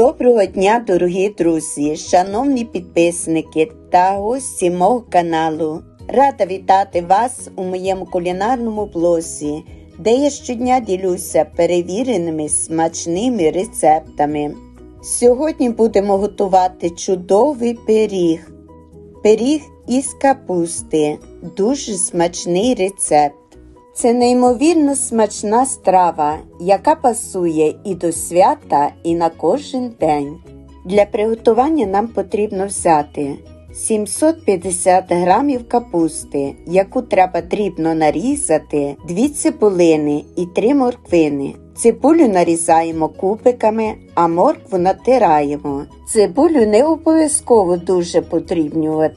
Доброго дня, дорогі друзі, шановні підписники та гості мого каналу. Рада вітати вас у моєму кулінарному блозі, де я щодня ділюся перевіреними смачними рецептами. Сьогодні будемо готувати чудовий пиріг. Пиріг із капусти. Дуже смачний рецепт. Це неймовірно смачна страва, яка пасує і до свята, і на кожен день. Для приготування нам потрібно взяти 750 грамів капусти, яку треба дрібно нарізати, 2 цибулини і 3 морквини. Цибулю нарізаємо кубиками, а моркву натираємо. Цибулю не обов'язково дуже подрібнювати.